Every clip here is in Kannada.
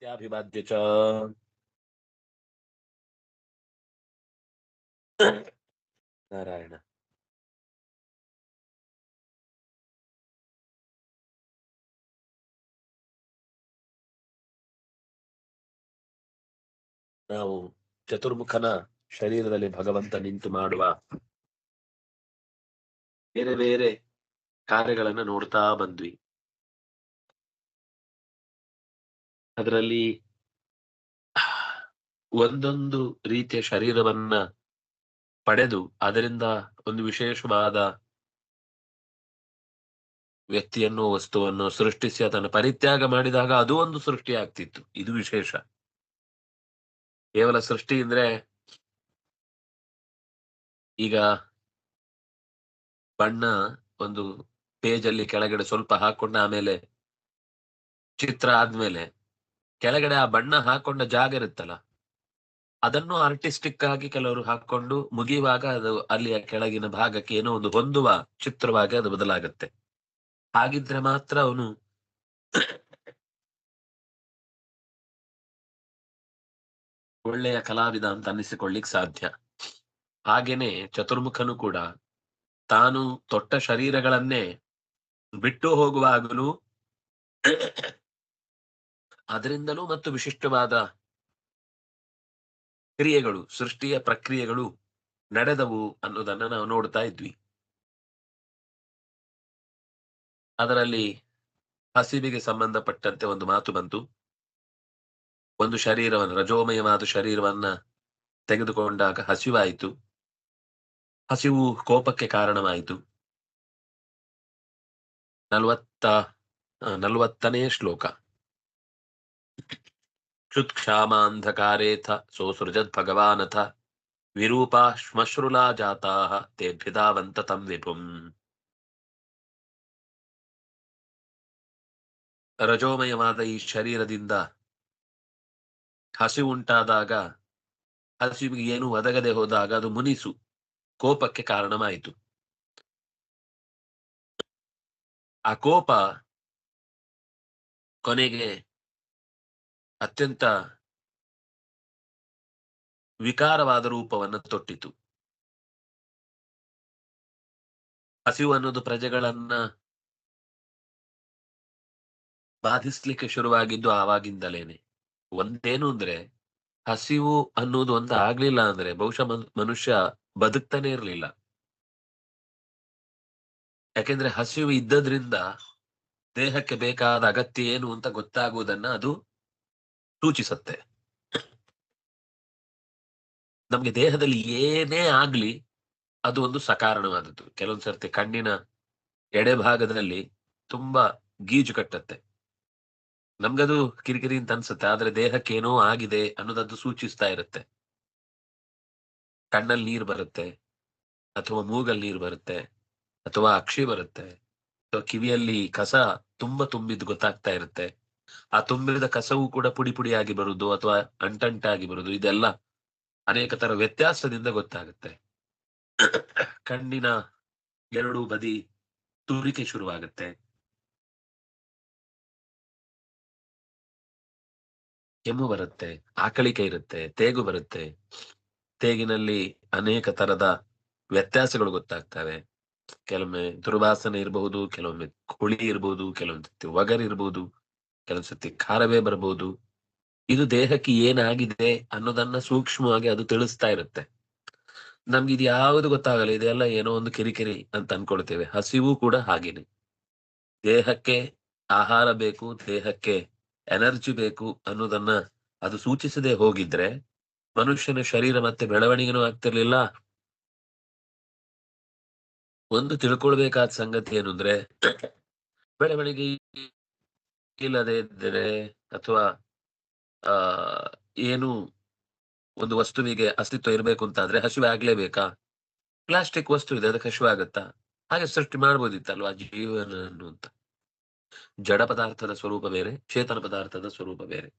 नित्याभिवाद्य च ನಾರಾಯಣ ನಾವು ಚತುರ್ಮುಖನ ಶರೀರದಲ್ಲಿ ಭಗವಂತ ನಿಂತು ಮಾಡುವ ಬೇರೆ ಬೇರೆ ಕಾರ್ಯಗಳನ್ನ ನೋಡ್ತಾ ಬಂದ್ವಿ ಅದರಲ್ಲಿ ಒಂದೊಂದು ರೀತಿಯ ಶರೀರವನ್ನ ಪಡೆದು ಅದರಿಂದ ಒಂದು ವಿಶೇಷವಾದ ವ್ಯಕ್ತಿಯನ್ನು, ವಸ್ತುವನ್ನು ಸೃಷ್ಟಿಸಿ ಅದನ್ನು ಪರಿತ್ಯಾಗ ಮಾಡಿದಾಗ ಅದು ಒಂದು ಸೃಷ್ಟಿ ಆಗ್ತಿತ್ತು ಇದು ವಿಶೇಷ. ಕೇವಲ ಸೃಷ್ಟಿ ಅಂದ್ರೆ ಈಗ ಬಣ್ಣ ಒಂದು ಪೇಜ್ ಅಲ್ಲಿ ಕೆಳಗಡೆ ಸ್ವಲ್ಪ ಹಾಕೊಂಡ ಆಮೇಲೆ ಚಿತ್ರ ಆದ್ಮೇಲೆ ಕೆಳಗಡೆ ಆ ಬಣ್ಣ ಹಾಕೊಂಡ ಜಾಗ ಇರುತ್ತಲ್ಲ, ಅದನ್ನು ಆರ್ಟಿಸ್ಟಿಕ್ ಆಗಿ ಕೆಲವರು ಹಾಕೊಂಡು ಮುಗಿಯುವಾಗ ಅದು ಅಲ್ಲಿಯ ಕೆಳಗಿನ ಭಾಗಕ್ಕೆ ಏನೋ ಒಂದು ಹೊಂದುವ ಚಿತ್ರವಾಗಿ ಅದು ಬದಲಾಗುತ್ತೆ. ಹಾಗಿದ್ರೆ ಮಾತ್ರ ಅವನು ಒಳ್ಳೆಯ ಕಲಾವಿದ ಅಂತ ಅನ್ನಿಸಿಕೊಳ್ಳಿಕ್ ಸಾಧ್ಯ. ಹಾಗೇನೆ ಚತುರ್ಮುಖನು ಕೂಡ ತಾನು ತೊಟ್ಟ ಶರೀರಗಳನ್ನೇ ಬಿಟ್ಟು ಹೋಗುವಾಗಲೂ ಅದರಿಂದಲೂ ಮತ್ತು ವಿಶಿಷ್ಟವಾದ ಕ್ರಿಯೆಗಳು, ಸೃಷ್ಟಿಯ ಪ್ರಕ್ರಿಯೆಗಳು ನಡೆದವು ಅನ್ನೋದನ್ನ ನಾವು ನೋಡ್ತಾ ಇದ್ವಿ. ಅದರಲ್ಲಿ ಹಸಿವಿಗೆ ಸಂಬಂಧಪಟ್ಟಂತೆ ಒಂದು ಮಾತು ಬಂತು. ಒಂದು ಶರೀರವನ್ನು, ರಜೋಮಯವಾದ ಶರೀರವನ್ನ ತೆಗೆದುಕೊಂಡಾಗ ಹಸಿವಾಯಿತು. ಹಸಿವು ಕೋಪಕ್ಕೆ ಕಾರಣವಾಯಿತು. ನಲವತ್ತ ನಲವತ್ತನೇ ಶ್ಲೋಕ. ಕ್ಷುತ್ಕ್ಷಾಮಾಂಧಕಾರೇಥ ಸೋಸೃಜದ್ ಭಗವಾನಥ ವಿರೂಪಾ ಶ್ಮಶ್ರುಲಾ ಜಾತಾ ತೇಭ್ಯದಾವಂತ ತಂ ವಿಪುಂ ರಜೋಮಯವಾದ ಈ ಶರೀರದಿಂದ ಹಸಿವುಂಟಾದಾಗ ಹಸಿವಿಗೆ ಏನು ಒದಗದೆ ಹೋದಾಗ ಅದು ಮುನಿಸು. ಕೋಪಕ್ಕೆ ಕಾರಣವಾಯಿತು. ಆ ಕೋಪ ಕೊನೆಗೆ ಅತ್ಯಂತ ವಿಕಾರವಾದ ರೂಪವನ್ನು ತೊಟ್ಟಿತು. ಹಸಿವು ಅನ್ನೋದು ಪ್ರಜೆಗಳನ್ನ ಬಾಧಿಸ್ಲಿಕ್ಕೆ ಶುರುವಾಗಿದ್ದು ಆವಾಗಿಂದಲೇನೆ. ಒಂದೇನು ಅಂದ್ರೆ, ಹಸಿವು ಅನ್ನೋದು ಒಂದು ಆಗ್ಲಿಲ್ಲ ಅಂದ್ರೆ ಬಹುಶಃ ಮನ್- ಮನುಷ್ಯ ಬದುಕ್ತಾನೆ ಇರ್ಲಿಲ್ಲ. ಯಾಕೆಂದ್ರೆ ಹಸಿವು ಇದ್ದದ್ರಿಂದ ದೇಹಕ್ಕೆ ಬೇಕಾದ ಅಗತ್ಯ ಏನು ಅಂತ ಗೊತ್ತಾಗುವುದನ್ನ ಅದು ಸೂಚಿಸುತ್ತೆ. ನಮ್ಗೆ ದೇಹದಲ್ಲಿ ಏನೇ ಆಗ್ಲಿ ಅದು ಒಂದು ಸಕಾರಣವಾದದ್ದು. ಕೆಲವೊಂದ್ ಸರ್ತಿ ಕಣ್ಣಿನ ಎಡೆಭಾಗದಲ್ಲಿ ತುಂಬಾ ಗೀಜು ಕಟ್ಟತ್ತೆ. ನಮ್ಗದು ಕಿರಿಕಿರಿ ಅಂತ ಅನ್ಸುತ್ತೆ, ಆದ್ರೆ ದೇಹಕ್ಕೇನೋ ಆಗಿದೆ ಅನ್ನೋದದ್ದು ಸೂಚಿಸ್ತಾ ಇರುತ್ತೆ. ಕಣ್ಣಲ್ಲಿ ನೀರು ಬರುತ್ತೆ, ಅಥವಾ ಮೂಗಲ್ಲಿ ನೀರು ಬರುತ್ತೆ, ಅಥವಾ ಅಕ್ಷಿ ಬರುತ್ತೆ, ಅಥವಾ ಕಿವಿಯಲ್ಲಿ ಕಸ ತುಂಬಾ ತುಂಬಿದ್ ಗೊತ್ತಾಗ್ತಾ ಇರುತ್ತೆ. ಆ ತುಂಬಿದ ಕಸವು ಕೂಡ ಪುಡಿ ಪುಡಿಯಾಗಿ ಬರುದು ಅಥವಾ ಅಂಟಂಟಾಗಿ ಬರುದು ಇದೆಲ್ಲ ಅನೇಕ ತರ ವ್ಯತ್ಯಾಸದಿಂದ ಗೊತ್ತಾಗುತ್ತೆ. ಕಣ್ಣಿನ ಎರಡು ಬದಿ ತುರಿಕೆ ಶುರುವಾಗುತ್ತೆ. ಕೆಮ್ಮು ಬರುತ್ತೆ, ಆಕಳಿಕೆ ಇರುತ್ತೆ, ತೇಗು ಬರುತ್ತೆ. ತೇಗಿನಲ್ಲಿ ಅನೇಕ ತರದ ವ್ಯತ್ಯಾಸಗಳು ಗೊತ್ತಾಗ್ತವೆ. ಕೆಲವೊಮ್ಮೆ ದುರ್ವಾಸನೆ ಇರಬಹುದು, ಕೆಲವೊಮ್ಮೆ ಕುಳಿ ಇರಬಹುದು ಕೆಲವೊಂದು ಒಗರ್ ಇರಬಹುದು ಕೆಲವೊಂದ್ ಸತಿ ಖಾರವೇ ಬರಬಹುದು ಇದು ದೇಹಕ್ಕೆ ಏನಾಗಿದೆ ಅನ್ನೋದನ್ನ ಸೂಕ್ಷ್ಮವಾಗಿ ಅದು ತಿಳಿಸ್ತಾ ಇರುತ್ತೆ. ನಮ್ಗೆ ಇದು ಯಾವುದು ಗೊತ್ತಾಗಲ್ಲ, ಇದೆಲ್ಲ ಏನೋ ಒಂದು ಕಿರಿಕಿರಿ ಅಂತ ಅನ್ಕೊಳ್ತೇವೆ. ಹಸಿವು ಕೂಡ ಹಾಗೇನೆ. ದೇಹಕ್ಕೆ ಆಹಾರ ಬೇಕು, ದೇಹಕ್ಕೆ ಎನರ್ಜಿ ಬೇಕು ಅನ್ನೋದನ್ನ ಅದು ಸೂಚಿಸದೆ ಹೋಗಿದ್ರೆ ಮನುಷ್ಯನ ಶರೀರ ಮತ್ತೆ ಬೆಳವಣಿಗೆನೂ ಆಗ್ತಿರ್ಲಿಲ್ಲ. ಒಂದು ತಿಳ್ಕೊಳ್ಬೇಕಾದ ಸಂಗತಿ ಏನು ಅಂದ್ರೆ, ಬೆಳವಣಿಗೆ ಇಲ್ಲದೆ ಇದ್ದರೆ ಅಥವಾ, ಆ, ಏನು ಒಂದು ವಸ್ತುವಿಗೆ ಅಸ್ತಿತ್ವ ಇರಬೇಕು ಅಂತ ಆದ್ರೆ ಹಸಿವೆ ಆಗ್ಲೇಬೇಕಾ? ಪ್ಲಾಸ್ಟಿಕ್ ವಸ್ತು ಇದೆ, ಅದಕ್ಕೆ ಹಸಿವೆ ಆಗತ್ತಾ? ಹಾಗೆ ಸೃಷ್ಟಿ ಮಾಡ್ಬೋದಿತ್ತಲ್ವಾ ಜೀವನ ಅಂತ ಜಡ ಪದಾರ್ಥದ ಸ್ವರೂಪ ಬೇರೆ, ಚೇತನ ಪದಾರ್ಥದ ಸ್ವರೂಪ ಬೇರೆ.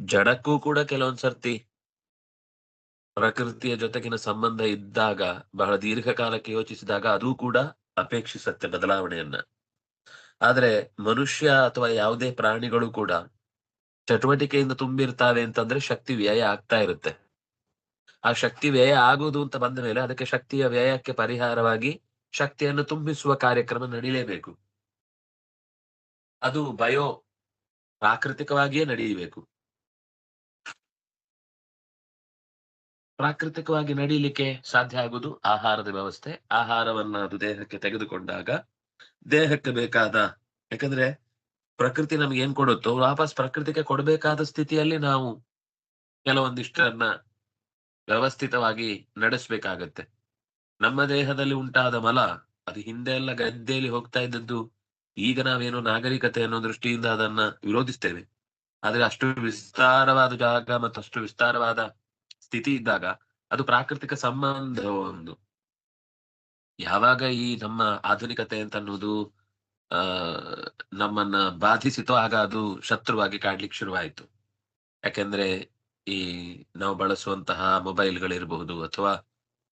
ಜಡಕ್ಕೂ ಕೂಡ ಕೆಲವೊಂದ್ ಸರ್ತಿ ಪ್ರಕೃತಿಯ ಜೊತೆಗಿನ ಸಂಬಂಧ ಇದ್ದಾಗ, ಬಹಳ ದೀರ್ಘಕಾಲಕ್ಕೆ ಯೋಚಿಸಿದಾಗ ಅದು ಕೂಡ ಅಪೇಕ್ಷಿಸತ್ತೆ ಬದಲಾವಣೆಯನ್ನ. ಆದ್ರೆ ಮನುಷ್ಯ ಅಥವಾ ಯಾವುದೇ ಪ್ರಾಣಿಗಳು ಕೂಡ ಚಟುವಟಿಕೆಯಿಂದ ತುಂಬಿರ್ತಾವೆ ಅಂತಂದ್ರೆ ಶಕ್ತಿ ವ್ಯಯ ಆಗ್ತಾ ಇರುತ್ತೆ. ಆ ಶಕ್ತಿ ವ್ಯಯ ಆಗುವುದು ಅಂತ ಬಂದ ಮೇಲೆ ಅದಕ್ಕೆ ಶಕ್ತಿಯ ವ್ಯಯಕ್ಕೆ ಪರಿಹಾರವಾಗಿ ಶಕ್ತಿಯನ್ನು ತುಂಬಿಸುವ ಕಾರ್ಯಕ್ರಮ ನಡೀಲೇಬೇಕು. ಅದು ಬಯೋ ಪ್ರಾಕೃತಿಕವಾಗಿಯೇ ನಡೆಯಬೇಕು ಪ್ರಾಕೃತಿಕವಾಗಿ ನಡೀಲಿಕ್ಕೆ ಸಾಧ್ಯ ಆಗುವುದು ಆಹಾರದ ವ್ಯವಸ್ಥೆ. ಆಹಾರವನ್ನ ಅದು ದೇಹಕ್ಕೆ ತೆಗೆದುಕೊಂಡಾಗ ದೇಹಕ್ಕೆ ಬೇಕಾದ, ಯಾಕಂದ್ರೆ ಪ್ರಕೃತಿ ನಮ್ಗೆ ಏನ್ ಕೊಡುತ್ತೋ, ವಾಪಸ್ ಪ್ರಕೃತಿಗೆ ಕೊಡಬೇಕಾದ ಸ್ಥಿತಿಯಲ್ಲಿ ನಾವು ಕೆಲವೊಂದಿಷ್ಟನ್ನ ವ್ಯವಸ್ಥಿತವಾಗಿ ನಡೆಸ್ಬೇಕಾಗತ್ತೆ. ನಮ್ಮ ದೇಹದಲ್ಲಿ ಉಂಟಾದ ಮಲ, ಅದು ಹಿಂದೆ ಎಲ್ಲ ಗದ್ದೆಯಲ್ಲಿ ಹೋಗ್ತಾ ಇದ್ದದ್ದು, ಈಗ ನಾವೇನು ನಾಗರಿಕತೆ ಅನ್ನೋ ದೃಷ್ಟಿಯಿಂದ ಅದನ್ನ ವಿರೋಧಿಸ್ತೇವೆ. ಆದ್ರೆ ಅಷ್ಟು ವಿಸ್ತಾರವಾದ ಜಾಗ ಮತ್ತು ಅಷ್ಟು ವಿಸ್ತಾರವಾದ ಸ್ಥಿತಿ ಇದ್ದಾಗ ಅದು ಪ್ರಾಕೃತಿಕ ಸಂಬಂಧ ಒಂದು. ಯಾವಾಗ ಈ ನಮ್ಮ ಆಧುನಿಕತೆ ಅಂತ ಅನ್ನೋದು ನಮ್ಮನ್ನ ಬಾಧಿಸಿತೋ ಆಗ ಅದು ಶತ್ರುವಾಗಿ ಕಾಡ್ಲಿಕ್ಕೆ ಶುರುವಾಯಿತು. ಯಾಕೆಂದ್ರೆ ಈ ನಾವು ಬಳಸುವಂತಹ ಮೊಬೈಲ್ಗಳಿರಬಹುದು ಅಥವಾ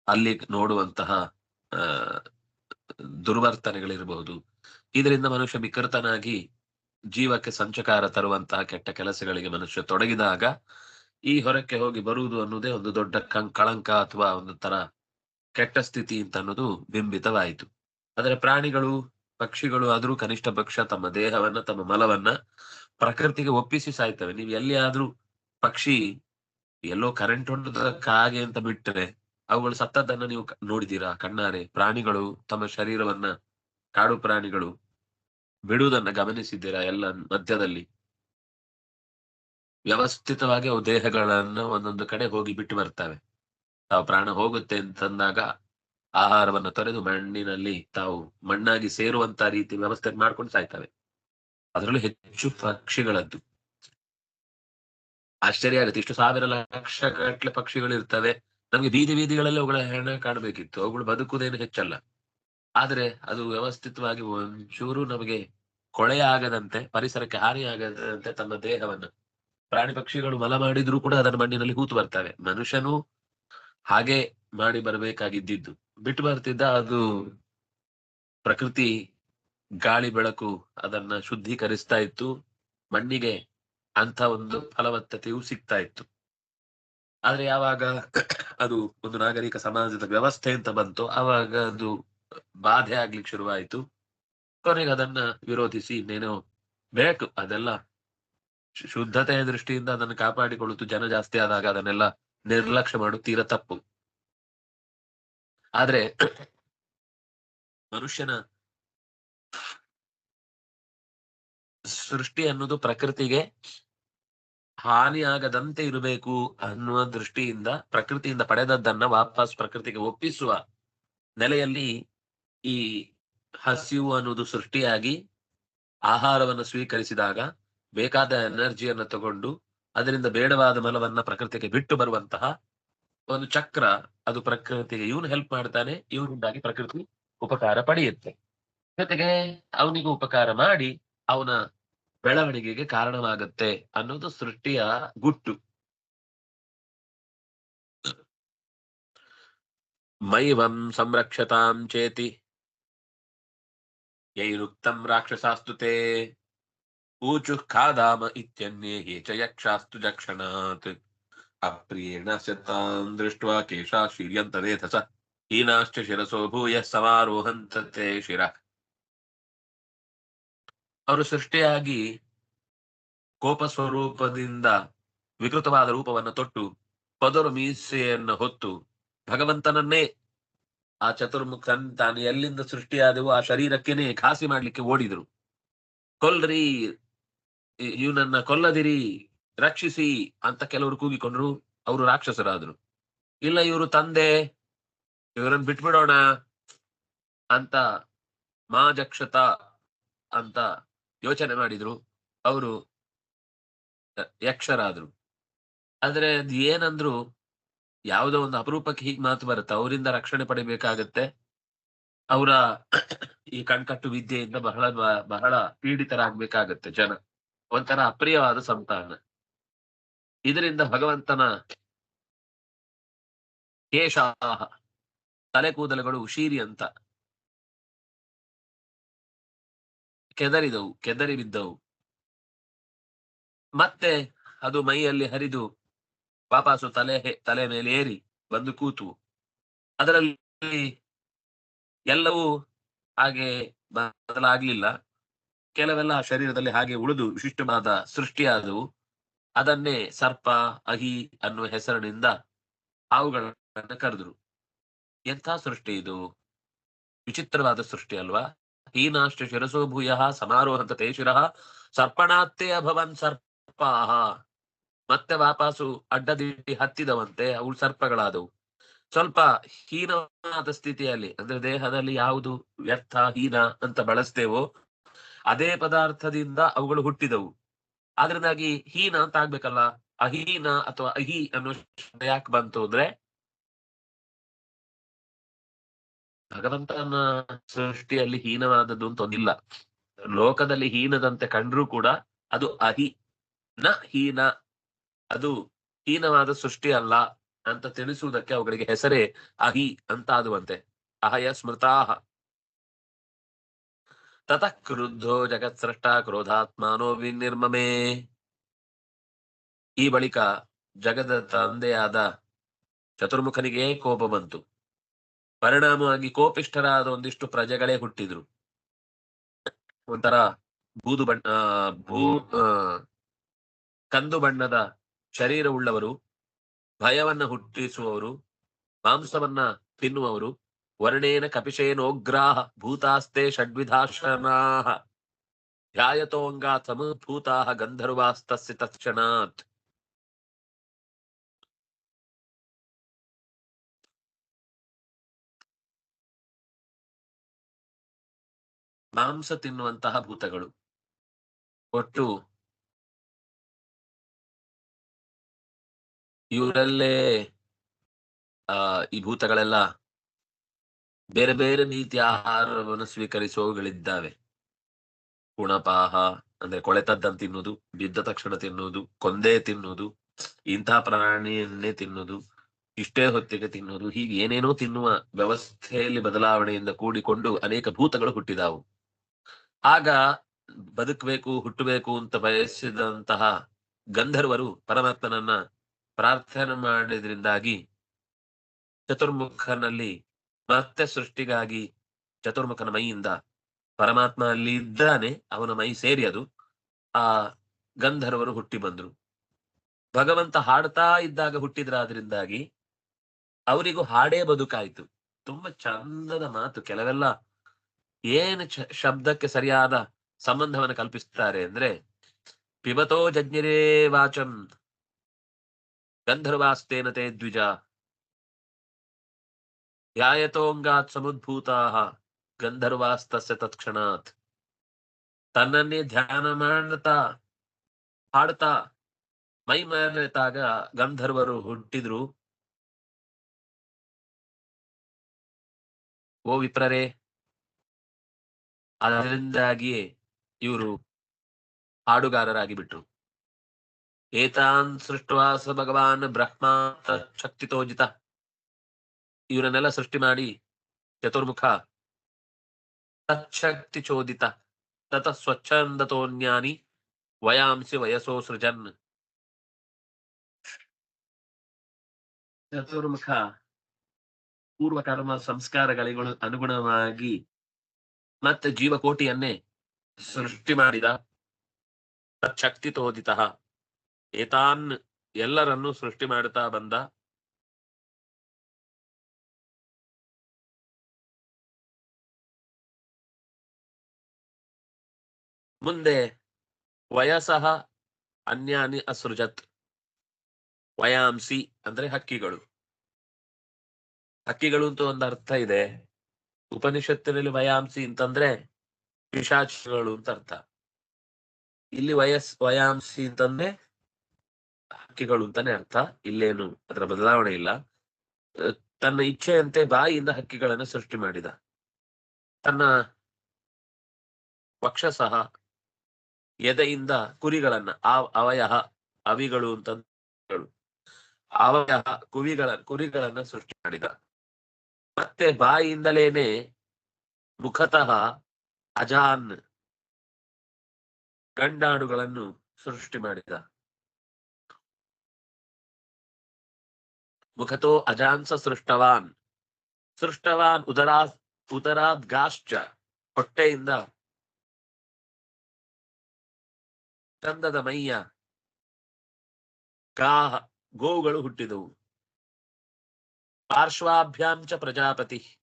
ಅಲ್ಲಿ ನೋಡುವಂತಹ, ಆ, ದುರ್ವರ್ತನೆಗಳಿರಬಹುದು. ಇದರಿಂದ ಮನುಷ್ಯ ವಿಕೃತನಾಗಿ ಜೀವಕ್ಕೆ ಸಂಚಕಾರ ತರುವಂತಹ ಕೆಟ್ಟ ಕೆಲಸಗಳಿಗೆ ಮನುಷ್ಯ ತೊಡಗಿದಾಗ ಈ ಹೊರಕ್ಕೆ ಹೋಗಿ ಬರುವುದು ಅನ್ನೋದೇ ಒಂದು ದೊಡ್ಡ ಕಂ, ಕಳಂಕ ಅಥವಾ ಒಂದು ತರ ಕೆಟ್ಟ ಸ್ಥಿತಿ ಅಂತ ಅನ್ನೋದು ಬಿಂಬಿತವಾಯಿತು. ಆದರೆ ಪ್ರಾಣಿಗಳು, ಪಕ್ಷಿಗಳು, ಆದ್ರೂ ಕನಿಷ್ಠ ಪಕ್ಷ ತಮ್ಮ ದೇಹವನ್ನ, ತಮ್ಮ ಮಲವನ್ನ ಪ್ರಕೃತಿಗೆ ಒಪ್ಪಿಸಿ ಸಾಯ್ತವೆ. ನೀವು ಎಲ್ಲಿಯಾದ್ರೂ ಪಕ್ಷಿ, ಎಲ್ಲೋ ಕರೆಂಟ್ ಹೊಂದದಕ್ಕೆ ಕಾಗೆ ಅಂತ ಬಿಟ್ಟರೆ ಅವುಗಳು ಸತ್ತದ್ದನ್ನ ನೀವು ನೋಡಿದೀರಾ ಕಣ್ಣಾರೆ, ಪ್ರಾಣಿಗಳು ತಮ್ಮ ಶರೀರವನ್ನ, ಕಾಡು ಪ್ರಾಣಿಗಳು ಬಿಡುವುದನ್ನ ಗಮನಿಸಿದ್ದೀರಾ ಎಲ್ಲ ಮಧ್ಯದಲ್ಲಿ? ವ್ಯವಸ್ಥಿತವಾಗಿ ಅವು ದೇಹಗಳನ್ನ ಒಂದೊಂದು ಕಡೆ ಹೋಗಿ ಬಿಟ್ಟು ಬರ್ತವೆ. ತಾವು ಪ್ರಾಣ ಹೋಗುತ್ತೆ ಅಂತಂದಾಗ ಆಹಾರವನ್ನು ತೊರೆದು ಮಣ್ಣಿನಲ್ಲಿ ತಾವು ಮಣ್ಣಾಗಿ ಸೇರುವಂತ ರೀತಿ ವ್ಯವಸ್ಥೆ ಮಾಡ್ಕೊಂಡು ಸಾಯ್ತವೆ. ಅದರಲ್ಲೂ ಹೆಚ್ಚು ಪಕ್ಷಿಗಳದ್ದು. ಆಶ್ಚರ್ಯ ಆಗುತ್ತೆ. ಇಷ್ಟು ಸಾವಿರ ಲಕ್ಷ ಗಟ್ಟಲೆ ಪಕ್ಷಿಗಳಿರ್ತವೆ. ನಮ್ಗೆ ಬೀದಿ ಬೀದಿಗಳಲ್ಲಿ ಅವುಗಳ ಹೆಣ ಕಾಣಬೇಕಿತ್ತು. ಅವುಗಳು ಬದುಕುವುದೇನು ಹೆಚ್ಚಲ್ಲ. ಆದ್ರೆ ಅದು ವ್ಯವಸ್ಥಿತವಾಗಿ ಒಂಚೂರು ನಮಗೆ ಕೊಳೆ ಆಗದಂತೆ, ಪರಿಸರಕ್ಕೆ ಹಾನಿ ಆಗದಂತೆ ತನ್ನ ದೇಹವನ್ನು ಪ್ರಾಣಿ ಪಕ್ಷಿಗಳು ಮಲ ಮಾಡಿದ್ರು ಕೂಡ ಅದನ್ನ ಮಣ್ಣಿನಲ್ಲಿ ಹೂತು ಬರ್ತವೆ. ಮನುಷ್ಯನು ಹಾಗೆ ಮಾಡಿ ಬರಬೇಕಾಗಿದ್ದಿದ್ದು. ಬಿಟ್ಟು ಬರ್ತಿದ್ದ ಅದು ಪ್ರಕೃತಿ ಗಾಳಿ ಬೆಳಕು ಅದನ್ನ ಶುದ್ಧೀಕರಿಸ್ತಾ ಇತ್ತು. ಮಣ್ಣಿಗೆ ಅಂತ ಒಂದು ಫಲವತ್ತತೆಯು ಸಿಗ್ತಾ ಇತ್ತು. ಆದ್ರೆ ಯಾವಾಗ ಅದು ಒಂದು ನಾಗರಿಕ ಸಮಾಜದ ವ್ಯವಸ್ಥೆ ಅಂತ ಬಂತು ಆವಾಗ ಅದು ಬಾಧೆ ಆಗ್ಲಿಕ್ಕೆ ಶುರುವಾಯಿತು. ಕೊನೆಗೆ ಅದನ್ನ ವಿರೋಧಿಸಿ ಇನ್ನೇನೋ ಬೇಕು ಅದೆಲ್ಲ ಶುದ್ಧತೆಯ ದೃಷ್ಟಿಯಿಂದ ಅದನ್ನು ಕಾಪಾಡಿಕೊಳ್ಳುತ್ತು ಜನ ಜಾಸ್ತಿ ಆದಾಗ ಅದನ್ನೆಲ್ಲ ನಿರ್ಲಕ್ಷ್ಯ ಮಾಡು, ತೀರ ತಪ್ಪು. ಆದ್ರೆ ಮನುಷ್ಯನ ಸೃಷ್ಟಿ ಅನ್ನೋದು ಪ್ರಕೃತಿಗೆ ಹಾನಿಯಾಗದಂತೆ ಇರಬೇಕು ಅನ್ನುವ ದೃಷ್ಟಿಯಿಂದ, ಪ್ರಕೃತಿಯಿಂದ ಪಡೆದದ್ದನ್ನ ವಾಪಸ್ ಪ್ರಕೃತಿಗೆ ಒಪ್ಪಿಸುವ ನೆಲೆಯಲ್ಲಿ ಈ ಹಸಿವು ಅನ್ನೋದು ಸೃಷ್ಟಿಯಾಗಿ ಆಹಾರವನ್ನು ಸ್ವೀಕರಿಸಿದಾಗ ಬೇಕಾದ ಎನರ್ಜಿಯನ್ನ ತಗೊಂಡು ಅದರಿಂದ ಬೇಡವಾದ ಮಲವನ್ನ ಪ್ರಕೃತಿಗೆ ಬಿಟ್ಟು ಬರುವಂತಹ ಒಂದು ಚಕ್ರ, ಅದು ಪ್ರಕೃತಿಗೆ ಇವನು ಹೆಲ್ಪ್ ಮಾಡ್ತಾನೆ, ಇವನಿಂದಾಗಿ ಪ್ರಕೃತಿ ಉಪಕಾರ ಪಡೆಯುತ್ತೆ. ಜೊತೆಗೆ ಅವನಿಗೂ ಉಪಕಾರ ಮಾಡಿ ಅವನ ಬೆಳವಣಿಗೆಗೆ ಕಾರಣವಾಗುತ್ತೆ ಅನ್ನೋದು ಸೃಷ್ಟಿಯ ಗುಟ್ಟು. ಮೈವಂ ಸಂರಕ್ಷತಾಂ ಚೇತಿ. ಯೈರುಕ್ತಂ ರಾಕ್ಷಸಾಸ್ತುತೆ. ಇತ್ಯನ್ಯೇ ಹೇ ಚ ಯಕ್ಷಾಸ್ತು ಜಕ್ಷಣಾತ್ ಅಪ್ರಿಯೇಣ ಸತಾಂ ದೃಷ್ಟ್ವಾ ಕೇಶಾ ಶೀರ್ಯಂತ ವೇಧಸ ಹೀನಾಶ್ಚ ಶಿರಸೋ ಭೂಯ ಸಮಾರೋಹಂತತೆ ಶಿರ ಅವರು ಸೃಷ್ಟಿಯಾಗಿ ಕೋಪ ಸ್ವರೂಪದಿಂದ ವಿಕೃತವಾದ ರೂಪವನ್ನು ತೊಟ್ಟು ಪದರು ಮೀಸೆಯನ್ನು ಹೊತ್ತು ಭಗವಂತನನ್ನೇ ಆ ಚತುರ್ಮುಖನ್ ತಾನು ಎಲ್ಲಿಂದ ಸೃಷ್ಟಿಯಾದವು ಆ ಶರೀರಕ್ಕೇನೆ ಖಾಸಿ ಮಾಡ್ಲಿಕ್ಕೆ ಓಡಿದ್ರು. ಕೊಲ್ರಿ ಇವನನ್ನ ಕೊಲ್ಲದಿರಿ, ರಕ್ಷಿಸಿ ಅಂತ ಕೆಲವರು ಕೂಗಿಕೊಂಡ್ರು, ಅವರು ರಾಕ್ಷಸರಾದ್ರು. ಇಲ್ಲ ಇವರು ತಂದೆ ಇವರನ್ನ ಬಿಟ್ಬಿಡೋಣ ಅಂತ ಮಾಜಕ್ಷತ ಅಂತ ಯೋಚನೆ ಮಾಡಿದ್ರು. ಅವರು ಯಕ್ಷರಾದ್ರು. ಆದ್ರೆ ಅದ್ ಏನಂದ್ರು, ಯಾವುದೋ ಒಂದು ಅಪರೂಪಕ್ಕೆ ಹೀಗೆ ಮಾತು ಬರುತ್ತೆ. ಅವರಿಂದ ರಕ್ಷಣೆ ಪಡಿಬೇಕಾಗತ್ತೆ. ಅವರ ಈ ಕಣ್ಕಟ್ಟು ವಿದ್ಯೆಯಿಂದ ಬಹಳ ಬಹಳ ಪೀಡಿತರಾಗ್ಬೇಕಾಗತ್ತೆ ಜನ. ಒಂಥರ ಅಪ್ರಿಯವಾದ ಸಂತಾನ. ಇದರಿಂದ ಭಗವಂತನ ಕೇಶ ತಲೆ ಕೂದಲುಗಳು ಉಶೀರಿ ಅಂತ. ಕೆದರಿದವು, ಕೆದರಿ ಬಿದ್ದವು. ಮತ್ತೆ ಅದು ಮೈಯಲ್ಲಿ ಹರಿದು ವಾಪಾಸು ತಲೆ ತಲೆ ಮೇಲೆ ಏರಿ ಬಂದು ಕೂತು. ಅದರಲ್ಲಿ ಎಲ್ಲವೂ ಹಾಗೆ ಬದಲಾಗ್ಲಿಲ್ಲ. ಕೆಲವೆಲ್ಲ ಶರೀರದಲ್ಲಿ ಹಾಗೆ ಉಳಿದು ವಿಶಿಷ್ಟವಾದ ಸೃಷ್ಟಿಯಾದವು. ಅದನ್ನೇ ಸರ್ಪ, ಅಹಿ ಅನ್ನುವ ಹೆಸರಿನಿಂದ ಹಾವುಗಳನ್ನ ಕರೆದ್ರು. ಎಂಥ ಸೃಷ್ಟಿ ಇದು? ವಿಚಿತ್ರವಾದ ಸೃಷ್ಟಿ ಅಲ್ವಾ? ಹೀನಾಷ್ಟ ಶಿರಸೋ ಭೂಯ ಸಮಾರೋಹಂತ ತೇ ಶಿರಃ ಸರ್ಪಣಾತ್ತೇ ಅಭವನ್ ಸರ್ಪಾಹ. ಮತ್ತೆ ವಾಪಾಸು ಅಡ್ಡದಿಟ್ಟಿ ಹತ್ತಿದವಂತೆ ಅವು ಸರ್ಪಗಳಾದವು. ಸ್ವಲ್ಪ ಹೀನವಾದ ಸ್ಥಿತಿಯಲ್ಲಿ, ಅಂದ್ರೆ ದೇಹದಲ್ಲಿ ಯಾವುದು ವ್ಯರ್ಥ, ಹೀನ ಅಂತ ಬಳಸ್ತೇವೋ ಅದೇ ಪದಾರ್ಥದಿಂದ ಅವುಗಳು ಹುಟ್ಟಿದವು. ಅದರಿಂದಾಗಿ ಹೀನ ಅಂತ ಆಗ್ಬೇಕಲ್ಲ? ಅಹೀನ ಅಥವಾ ಅಹಿ ಅನ್ನೋ ಶಬ್ದ ಯಾಕೆ ಬಂತು ಅಂದ್ರೆ ಭಗವಂತನ ಸೃಷ್ಟಿಯಲ್ಲಿ ಹೀನವಾದದ್ದು ಅಂತ ಒಂದಿಲ್ಲ. ಲೋಕದಲ್ಲಿ ಹೀನದಂತೆ ಕಂಡ್ರೂ ಕೂಡ ಅದು ಅಹಿ ನ ಹೀನ. ಅದು ಹೀನವಾದ ಸೃಷ್ಟಿ ಅಲ್ಲ ಅಂತ ತಿಳಿಸುವುದಕ್ಕೆ ಅವುಗಳಿಗೆ ಹೆಸರೇ ಅಹಿ ಅಂತ ಆದುವಂತೆ ಅಹಯ ಸ್ಮೃತಾಹ. ತತಃ ಕ್ರುದ್ಧೋ ಜಗತ್ಸೃಷ್ಟ ಕ್ರೋಧಾತ್ಮಾನೋ ವಿನಿರ್ಮಮೇ. ಈ ಬಳಿಕ ಜಗದ ತಂದೆಯಾದ ಚತುರ್ಮುಖನಿಗೆ ಕೋಪ ಬಂತು. ಪರಿಣಾಮವಾಗಿ ಕೋಪಿಷ್ಠರಾದ ಒಂದಿಷ್ಟು ಪ್ರಜೆಗಳೇ ಹುಟ್ಟಿದ್ರು. ಒಂಥರ ಬೂದು ಬಣ್ಣ ಭೂ ಕಂದು ಬಣ್ಣದ ಶರೀರವುಳ್ಳವರು, ಭಯವನ್ನ ಹುಟ್ಟಿಸುವವರು, ಮಾಂಸವನ್ನ ತಿನ್ನುವವರು ವರ್ಣೇನ ಕಪಿಶೇನೋಗ್ರಾಹ ಭೂತಾಸ್ತೆ ಷಡ್ವಿಧಾಶನಾಹ ಧ್ಯಾಯತೋಂಗಾ ಸಮಭೂತಾಹ ಗಂಧರ್ವಾಸ್ತಸ್ಯ ತತ್ಕ್ಷಣಾತ್ ಮಾಂಸ ತಿನ್ನುವಂತಹ ಭೂತಗಳು. ಒಟ್ಟು ಇವರಲ್ಲೇ ಈ ಭೂತಗಳೆಲ್ಲ ಬೇರೆ ಬೇರೆ ರೀತಿಯ ಆಹಾರವನ್ನು ಸ್ವೀಕರಿಸುವವುಗಳಿದ್ದಾವೆ. ಗುಣಪಾಹ, ಅಂದ್ರೆ ಕೊಳೆತದ್ದನ್ನು ತಿನ್ನುವುದು, ಬಿದ್ದ ತಕ್ಷಣ ತಿನ್ನುವುದು, ಕೊಂದೆ ತಿನ್ನುವುದು ಇಂತಹ ಪ್ರಾಣಿಯನ್ನೇ ತಿನ್ನುವುದು, ಇಷ್ಟೇ ಹೊತ್ತಿಗೆ ತಿನ್ನುವುದು, ಹೀಗೆ ಏನೇನೋ ತಿನ್ನುವ ವ್ಯವಸ್ಥೆಯಲ್ಲಿ ಬದಲಾವಣೆಯಿಂದ ಕೂಡಿಕೊಂಡು ಅನೇಕ ಭೂತಗಳು ಹುಟ್ಟಿದಾವು. ಆಗ ಬದುಕಬೇಕು, ಹುಟ್ಟಬೇಕು ಅಂತ ಬಯಸಿದಂತಹ ಗಂಧರ್ವರು ಪರಮಾತ್ಮನನ್ನ ಪ್ರಾರ್ಥನೆ ಮಾಡಿದ್ರಿಂದಾಗಿ ಚತುರ್ಮುಖನಲ್ಲಿ ಮತ್ತೆ ಸೃಷ್ಟಿಗಾಗಿ ಚತುರ್ಮುಖನ ಮೈಯಿಂದ ಪರಮಾತ್ಮ ಅಲ್ಲಿ ಇದ್ದಾನೆ, ಅವನ ಮೈ ಸೇರಿ ಅದು, ಆ ಗಂಧರ್ವರು ಹುಟ್ಟಿ ಬಂದ್ರು. ಭಗವಂತ ಹಾಡ್ತಾ ಇದ್ದಾಗ ಹುಟ್ಟಿದ್ರಾದ್ರಿಂದಾಗಿ ಅವರಿಗೂ ಹಾಡೇ ಬದುಕಾಯ್ತು. ತುಂಬಾ ಚಂದದ ಮಾತು, ಕೆಲವೆಲ್ಲ ಏನು ಶಬ್ದಕ್ಕೆ ಸರಿಯಾದ ಸಂಬಂಧವನ್ನು ಕಲ್ಪಿಸ್ತಾರೆ ಅಂದ್ರೆ, ಪಿಬತೋ ಜಜ್ಞರೇ ವಾಚಂ ಗಂಧರ್ವಾಸ್ತೇನತೆ ದ್ವಿಜ ಧ್ಯಾಯತೋಂಗಾತ್ ಸಮುದ್ಭೂತಾಹ ಗಂಧರ್ವಾಸ್ತಸ್ಯ ತತ್ಕ್ಷಣಾತ್ ತನ್ನನ್ನೇ ಧ್ಯಾನ ಮಾಡ್ತಾ ಹಾಡ್ತಾ ಮೈ ಮರೆತಾಗ ಗಂಧರ್ವರು ಹುಟ್ಟಿದ್ರು ಓ ವಿಪ್ರರೇ ಅದರಿಂದಾಗಿಯೇ ಇವರು ಹಾಡುಗಾರರಾಗಿ ಬಿಟ್ರು ಏತಾನ್ ಸೃಷ್ಟವಾಸ ಭಗವಾನ್ ಬ್ರಹ್ಮ ಶಕ್ತಿತೋಜಿತ ಇವರನ್ನೆಲ್ಲ ಸೃಷ್ಟಿ ಮಾಡಿ ಚತುರ್ಮುಖ. ತಕ್ಷಕ್ತಿ ಚೋದಿತ. ತತ ಸ್ವಚ್ಛಂದತೋನ್ಯಾನಿ ವಯಾಂಸಿ ವಯಸೋ ಸೃಜನ್. ಚತುರ್ಮುಖ. ಪೂರ್ವಕರ್ಮ ಸಂಸ್ಕಾರಗಳಿಗಳು ಅನುಗುಣವಾಗಿ ಮತ್ತೆ ಜೀವಕೋಟಿಯನ್ನೇ ಸೃಷ್ಟಿ ಮಾಡಿದ ತಚ್ಛಕ್ತಿ ತೋದಿತ ಏತಾನ್ ಎಲ್ಲರನ್ನು ಸೃಷ್ಟಿ ಮಾಡುತ್ತಾ ಬಂದ ಮುಂದೆ ವಯಸಃ ಅನ್ಯಾನಿ ಅಸೃಜತ್. ವಯಾಂಸಿ ಅಂದ್ರೆ ಹಕ್ಕಿಗಳು. ಹಕ್ಕಿಗಳು ಅಂತ ಒಂದು ಅರ್ಥ ಇದೆ. ಉಪನಿಷತ್ತಿನಲ್ಲಿ ವಯಾಂಸಿ ಅಂತಂದ್ರೆ ಪಿಶಾಚಿಗಳು ಅಂತ ಅರ್ಥ. ಇಲ್ಲಿ ವಯಸ್, ವಯಾಂಸಿ ಅಂತಂದ್ರೆ ಹಕ್ಕಿಗಳು ಅಂತಾನೆ ಅರ್ಥ. ಇಲ್ಲೇನು ಅದರ ಬದಲಾವಣೆ ಇಲ್ಲ. ತನ್ನ ಇಚ್ಛೆಯಂತೆ ಬಾಯಿಯಿಂದ ಹಕ್ಕಿಗಳನ್ನು ಸೃಷ್ಟಿ ಮಾಡಿದ. ತನ್ನ ವಕ್ಷಸಹ ಎದೆಯಿಂದ ಕುರಿಗಳನ್ನ, ಆ ಅವಯಹ, ಅವಿಗಳು ಅಂತ ಹೇಳು. ಅವಯಹ, ಕುವಿಗಳ, ಕುರಿಗಳನ್ನ ಸೃಷ್ಟಿ ಮಾಡಿದ ಮತ್ತೆ ಬಾಯಿಯಿಂದಲೇನೆ ಮುಖತಃ ಅಜಾನ್ ಗಂಡಾಡುಗಳನ್ನು ಸೃಷ್ಟಿ ಮಾಡಿದ ಮುಖತೋ ಅಜಾನ್ಸ ಸೃಷ್ಟವಾನ್ ಸೃಷ್ಟವಾನ್ ಉದರಾ ಉದರಾದ್ಗಾಶ್ಚ, ಹೊಟ್ಟೆಯಿಂದ ಚಂದದ ಮೈಯ ಕಾಹ ಗೋವುಗಳು ಹುಟ್ಟಿದವು. ಪಾರ್ಶ್ವಾಭ್ಯಾಂಚ ಪ್ರಜಾಪತಿ.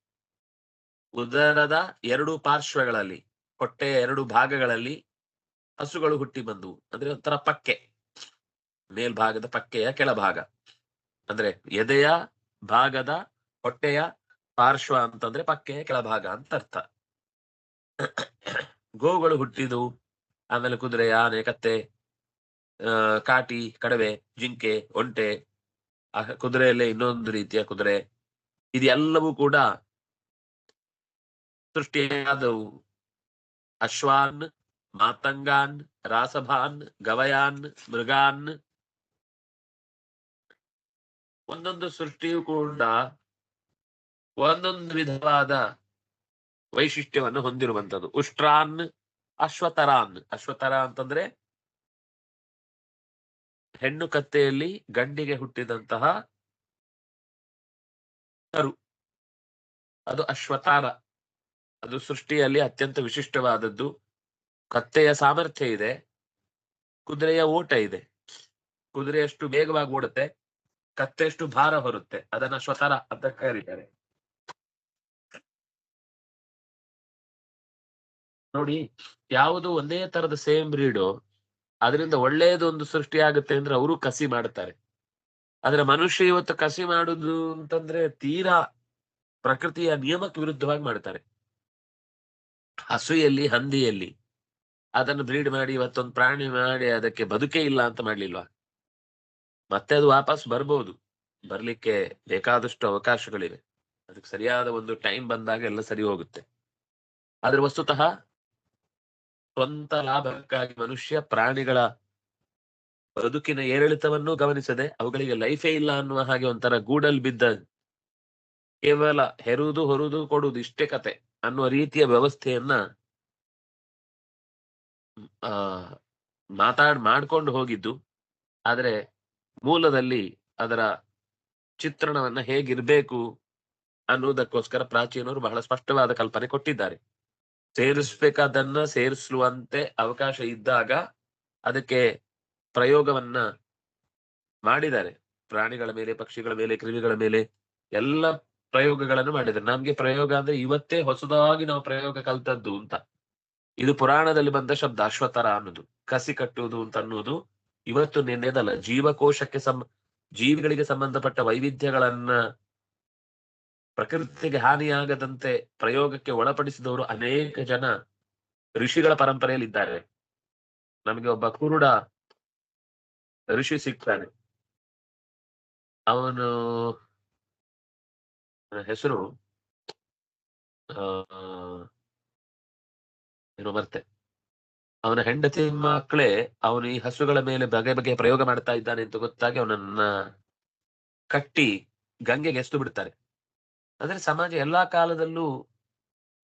ಉದರದ ಎರಡು ಪಾರ್ಶ್ವಗಳಲ್ಲಿ, ಹೊಟ್ಟೆಯ ಎರಡು ಭಾಗಗಳಲ್ಲಿ ಹಸುಗಳು ಹುಟ್ಟಿ ಬಂದವು. ಅಂದ್ರೆ ಒಂಥರ ಪಕ್ಕೆ. ಮೇಲ್ಭಾಗದ ಪಕ್ಕೆಯ ಕೆಳಭಾಗ. ಅಂದ್ರೆ ಎದೆಯ ಭಾಗದ ಹೊಟ್ಟೆಯ ಪಾರ್ಶ್ವ ಅಂತಂದ್ರೆ ಪಕ್ಕೆಯ ಕೆಳಭಾಗ ಅಂತ ಅರ್ಥ. ಗೋಗಳು ಹುಟ್ಟಿದವು. ಆಮೇಲೆ ಕುದುರೆ, ಆನೆ, ಕತ್ತೆ ಕಾಟಿ, ಕಡವೆ, ಜಿಂಕೆ, ಒಂಟೆ, ಆ ಕುದುರೆಯಲ್ಲೇ ಇನ್ನೊಂದು ರೀತಿಯ ಕುದುರೆ. ಇದೆಲ್ಲವೂ ಕೂಡ ಸೃಷ್ಟಿಯಾದವು. ಅಶ್ವಾನ್, ಮಾತಂಗಾನ್, ರಾಸಭಾನ್, ಗವಯಾನ್, ಮೃಗಾನ್. ಒಂದೊಂದು ಸೃಷ್ಟಿಯು ಕೂಡ ಒಂದೊಂದು ವಿಧವಾದ ವೈಶಿಷ್ಟ್ಯವನ್ನು ಹೊಂದಿರುವಂತದ್ದು ಉಷ್ಟ್ರಾನ್ ಅಶ್ವತರಾನ್ ಅಶ್ವತರ ಅಂತಂದ್ರೆ ಹೆಣ್ಣು ಕತ್ತೆಯಲ್ಲಿ ಗಂಡಿಗೆ ಹುಟ್ಟಿದಂತಹ ಅದು ಅಶ್ವತಾರ ಅದು ಸೃಷ್ಟಿಯಲ್ಲಿ ಅತ್ಯಂತ ವಿಶಿಷ್ಟವಾದದ್ದು. ಕತ್ತೆಯ ಸಾಮರ್ಥ್ಯ ಇದೆ. ಕುದುರೆಯ ಓಟ ಇದೆ. ಕುದುರೆಯಷ್ಟು ವೇಗವಾಗಿ ಓಡುತ್ತೆ. ಕತ್ತೆಯಷ್ಟು ಭಾರ ಹೊರುತ್ತೆ. ಅದನ್ನ ಸ್ವತರ ಅಂತ ಕರೀತಾರೆ. ನೋಡಿ, ಯಾವುದು ಒಂದೇ ತರದ ಸೇಮ್ ಬ್ರೀಡು ಅದರಿಂದ ಒಳ್ಳೆಯದು ಒಂದು ಸೃಷ್ಟಿ ಆಗುತ್ತೆ ಅಂದ್ರೆ ಅವರು ಕಸಿ ಮಾಡ್ತಾರೆ. ಆದ್ರೆ ಮನುಷ್ಯ ಇವತ್ತು ಕಸಿ ಮಾಡುದು ಅಂತಂದ್ರೆ ತೀರಾ ಪ್ರಕೃತಿಯ ನಿಯಮಕ್ಕೆ ವಿರುದ್ಧವಾಗಿ ಮಾಡ್ತಾರೆ. ಹಸುಯಲ್ಲಿ, ಹಂದಿಯಲ್ಲಿ, ಅದನ್ನು ಬ್ರೀಡ್ ಮಾಡಿ, ಇವತ್ತೊಂದು ಪ್ರಾಣಿ ಮಾಡಿ, ಅದಕ್ಕೆ ಬದುಕೇ ಇಲ್ಲ ಅಂತ ಮಾಡ್ಲಿಲ್ವಾ? ಮತ್ತೆ ಅದು ವಾಪಸ್ ಬರ್ಬೋದು. ಬರ್ಲಿಕ್ಕೆ ಬೇಕಾದಷ್ಟು ಅವಕಾಶಗಳಿವೆ. ಅದಕ್ಕೆ ಸರಿಯಾದ ಒಂದು ಟೈಮ್ ಬಂದಾಗ ಎಲ್ಲ ಸರಿ ಹೋಗುತ್ತೆ. ಆದ್ರೆ ವಸ್ತುತಃ ಸ್ವಂತ ಲಾಭಕ್ಕಾಗಿ ಮನುಷ್ಯ ಪ್ರಾಣಿಗಳ ಬದುಕಿನ ಏರಿಳಿತವನ್ನು ಗಮನಿಸದೆ ಅವುಗಳಿಗೆ ಲೈಫೇ ಇಲ್ಲ ಅನ್ನುವ ಹಾಗೆ ಒಂಥರ ಗೂಡಲ್ ಬಿದ್ದ ಕೇವಲ ಹೆರುವುದು ಹೊರುವುದು ಕೊಡುವುದು ಇಷ್ಟೇ ಕತೆ ಅನ್ನುವ ರೀತಿಯ ವ್ಯವಸ್ಥೆಯನ್ನ, ಆ, ಮಾತಾಡ್, ಮಾಡ್ಕೊಂಡು ಹೋಗಿದ್ದು. ಆದ್ರೆ ಮೂಲದಲ್ಲಿ ಅದರ ಚಿತ್ರಣವನ್ನ ಹೇಗಿರ್ಬೇಕು ಅನ್ನುವುದಕ್ಕೋಸ್ಕರ ಪ್ರಾಚೀನರು ಬಹಳ ಸ್ಪಷ್ಟವಾದ ಕಲ್ಪನೆ ಕೊಟ್ಟಿದ್ದಾರೆ. ಸೇರಿಸ್ಬೇಕಾದನ್ನ ಸೇರಿಸುವಂತೆ ಅವಕಾಶ ಇದ್ದಾಗ ಅದಕ್ಕೆ ಪ್ರಯೋಗವನ್ನ ಮಾಡಿದ್ದಾರೆ. ಪ್ರಾಣಿಗಳ ಮೇಲೆ, ಪಕ್ಷಿಗಳ ಮೇಲೆ, ಕ್ರಿಮಿಗಳ ಮೇಲೆ ಎಲ್ಲ ಪ್ರಯೋಗಗಳನ್ನು ಮಾಡಿದ್ದಾರೆ. ನಮ್ಗೆ ಪ್ರಯೋಗ ಅಂದ್ರೆ ಇವತ್ತೇ ಹೊಸದಾಗಿ ನಾವು ಪ್ರಯೋಗ ಕಲ್ತದ್ದು ಅಂತ. ಇದು ಪುರಾಣದಲ್ಲಿ ಬಂದ ಶಬ್ದ ಅಶ್ವತರ ಅನ್ನೋದು. ಕಸಿ ಕಟ್ಟುವುದು ಅಂತ ಅನ್ನೋದು ಇವತ್ತು ನಿನ್ನೆದಲ್ಲ. ಜೀವಕೋಶಕ್ಕೆ ಸಂ ಜೀವಿಗಳಿಗೆ ಸಂಬಂಧಪಟ್ಟ ವೈವಿಧ್ಯಗಳನ್ನ ಪ್ರಕೃತಿಗೆ ಹಾನಿಯಾಗದಂತೆ ಪ್ರಯೋಗಕ್ಕೆ ಒಳಪಡಿಸಿದವರು ಅನೇಕ ಜನ ಋಷಿಗಳ ಪರಂಪರೆಯಲ್ಲಿ ಇದ್ದಾರೆ ನಮಗೆ ಒಬ್ಬ ಕುರುಡ ಋಷಿ ಸಿಗ್ತಾನೆ. ಅವನು ಹೆಸರು ಏನೋ ಬರ್ತೆ ಅವನ ಹೆಂಡತಿ ಮಕ್ಕಳೇ ಅವನು ಈ ಹಸುಗಳ ಮೇಲೆ ಬಗೆ ಬಗೆ ಪ್ರಯೋಗ ಮಾಡ್ತಾ ಇದ್ದಾನೆ ಅಂತ ಗೊತ್ತಾಗಿ ಅವನನ್ನ ಕಟ್ಟಿ ಗಂಗೆಗೆ ಎಸ್ತು ಬಿಡ್ತಾರೆ. ಅಂದ್ರೆ ಸಮಾಜ ಎಲ್ಲಾ ಕಾಲದಲ್ಲೂ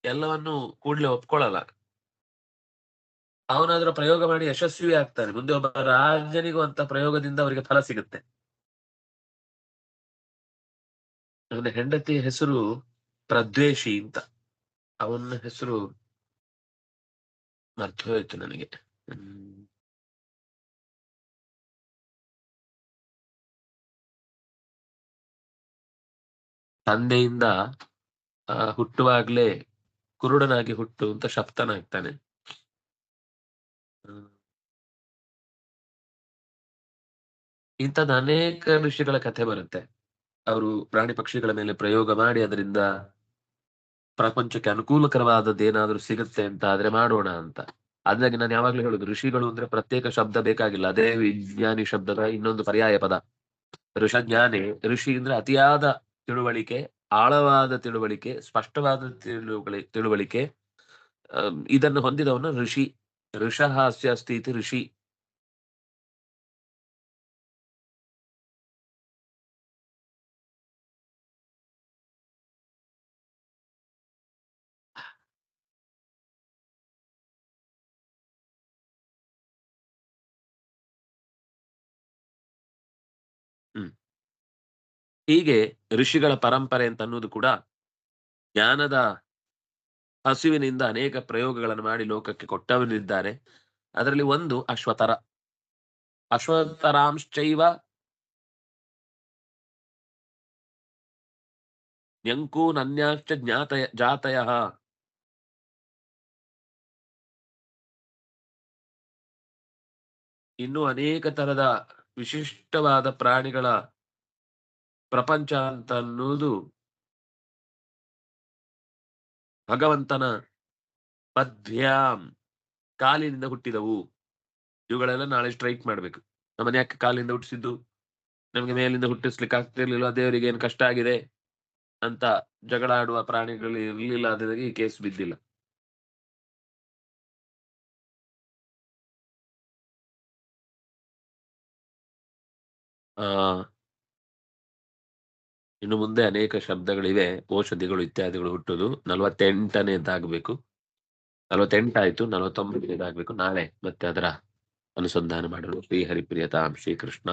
ಎಲ್ಲವನ್ನು ಕೂಡ್ಲೆ ಒಪ್ಕೊಳ್ಳಲ್ಲ. ಅವನಾದ್ರೂ ಪ್ರಯೋಗ ಮಾಡಿ ಯಶಸ್ವಿ ಆಗ್ತಾನೆ. ಮುಂದೆ ಒಬ್ಬ ರಾಜನಿಗೂ ಅಂತ ಪ್ರಯೋಗದಿಂದ ಅವರಿಗೆ ಫಲ ಸಿಗುತ್ತೆ. ಅವನ ಹೆಂಡತಿ ಹೆಸರು ಪ್ರದ್ವೇಷಿ ಅಂತ. ಅವನ ಹೆಸರು ಮರ್ತು ಹೋಯ್ತು ನನಗೆ. ಹ್ಮ್. ತಂದೆಯಿಂದ ಹುಟ್ಟುವಾಗ್ಲೇ ಕುರುಡನಾಗಿ ಹುಟ್ಟು ಅಂತ ಶಪ್ತನಾಗ್ತಾನೆ. ಇಂಥದ್ದು ಅನೇಕ ಋಷಿಗಳ ಕಥೆ ಬರುತ್ತೆ. ಅವರು ಪ್ರಾಣಿ ಪಕ್ಷಿಗಳ ಮೇಲೆ ಪ್ರಯೋಗ ಮಾಡಿ ಅದರಿಂದ ಪ್ರಪಂಚಕ್ಕೆ ಅನುಕೂಲಕರವಾದದ್ದು ಏನಾದ್ರೂ ಸಿಗುತ್ತೆ ಅಂತ ಆದ್ರೆ ಮಾಡೋಣ ಅಂತ. ಅದಾಗಿ ನಾನು ಯಾವಾಗ್ಲೂ ಹೇಳುದು ಋಷಿಗಳು ಅಂದ್ರೆ ಪ್ರತ್ಯೇಕ ಶಬ್ದ ಬೇಕಾಗಿಲ್ಲ. ಅದೇ ವಿಜ್ಞಾನಿ ಶಬ್ದದ ಇನ್ನೊಂದು ಪರ್ಯಾಯ ಪದ. ಋಷಜ್ಞಾನಿ ಋಷಿ ಅಂದ್ರೆ ಅತಿಯಾದ ತಿಳುವಳಿಕೆ ಆಳವಾದ ತಿಳುವಳಿಕೆ ಸ್ಪಷ್ಟವಾದ ತಿಳುವಳಿ ತಿಳುವಳಿಕೆ ಇದನ್ನು ಹೊಂದಿದವನು ಋಷಿ. ಋಷಃ ಹಾಸ್ಯ ಸ್ಥಿತಿ ಋಷಿ. ಹೀಗೆ ಋಷಿಗಳ ಪರಂಪರೆ ಅಂತ ಅನ್ನೋದು ಕೂಡ ಜ್ಞಾನದ ಹಸಿವಿನಿಂದ ಅನೇಕ ಪ್ರಯೋಗಗಳನ್ನು ಮಾಡಿ ಲೋಕಕ್ಕೆ ಕೊಟ್ಟವನಿದ್ದಾರೆ ಅದರಲ್ಲಿ ಒಂದು ಅಶ್ವತರ ಅಶ್ವತರಾಂಶ್ಚೈವ ನ್ಯಂಕೂನನ್ಯಾಶ್ಚ ಜ್ಞಾತಯ ಜಾತಯ. ಇನ್ನು ಅನೇಕ ತರದ ವಿಶಿಷ್ಟವಾದ ಪ್ರಾಣಿಗಳ ಪ್ರಪಂಚ ಅಂತ ಅನ್ನುವುದು ಭಗವಂತನ ಪದ್ಭ್ಯಾಂ ಕಾಲಿನಿಂದ ಹುಟ್ಟಿದವು. ಇವುಗಳೆಲ್ಲ ನಾಳೆ ಸ್ಟ್ರೈಕ್ ಮಾಡ್ಬೇಕು. ನಮ್ಮನ್ನ ಯಾಕೆ ಕಾಲಿಂದ ಹುಟ್ಟಿಸಿದ್ದು. ನಮಗೆ ಮೇಲಿಂದ ಹುಟ್ಟಿಸ್ಲಿಕ್ಕೆ ಆಗ್ತಿರ್ಲಿಲ್ಲ ದೇವರಿಗೆ ಏನು ಕಷ್ಟ ಆಗಿದೆ ಅಂತ ಜಗಳ ಆಡುವ ಪ್ರಾಣಿಗಳು ಇರ್ಲಿಲ್ಲ ಅದಕ್ಕೆ ಈ ಕೇಸ್ ಬಿದ್ದಿಲ್ಲ. ಆ ಇನ್ನು ಮುಂದೆ ಅನೇಕ ಶಬ್ದಗಳಿವೆ, ಔಷಧಿಗಳು ಇತ್ಯಾದಿಗಳು ಹುಟ್ಟುದು ನಲವತ್ತೆಂಟನೇದಾಗಬೇಕು. ನಲವತ್ತೆಂಟಾಯ್ತು, ನಲವತ್ತೊಂಬತ್ತನೇದಾಗಬೇಕು. ನಾಳೆ ಮತ್ತೆ ಅದರ ಅನುಸಂಧಾನ ಮಾಡಲು ಶ್ರೀ ಹರಿಪ್ರಿಯತಾಂ ಶ್ರೀ ಕೃಷ್ಣ